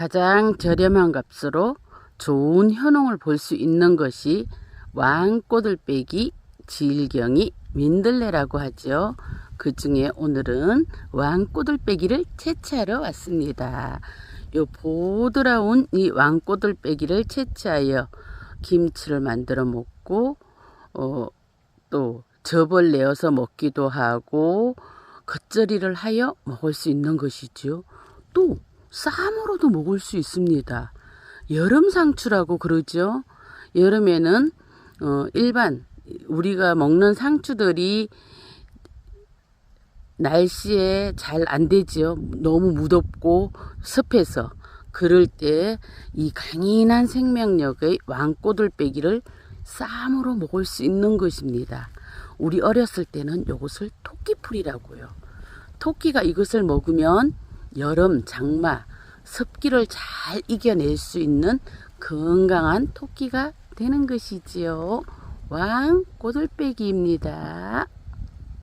가장 저렴한 값으로 좋은 효능을 볼 수 있는 것이 왕꼬들빼기, 질경이, 민들레라고 하죠. 그 중에 오늘은 왕꼬들빼기를 채취하러 왔습니다. 요 보드라운 이 왕꼬들빼기를 채취하여 김치를 만들어 먹고 어, 또 즙을 내어서 먹기도 하고 겉절이를 하여 먹을 수 있는 것이죠. 또 쌈으로도 먹을 수 있습니다. 여름 상추라고 그러죠. 여름에는 어, 일반 우리가 먹는 상추들이 날씨에 잘 안 되지요. 너무 무덥고 습해서 그럴 때 이 강인한 생명력의 왕꼬들빼기를 쌈으로 먹을 수 있는 것입니다. 우리 어렸을 때는 이것을 토끼풀이라고요. 토끼가 이것을 먹으면 여름, 장마, 습기를 잘 이겨낼 수 있는 건강한 토끼가 되는 것이지요. 왕 꼬들빼기입니다.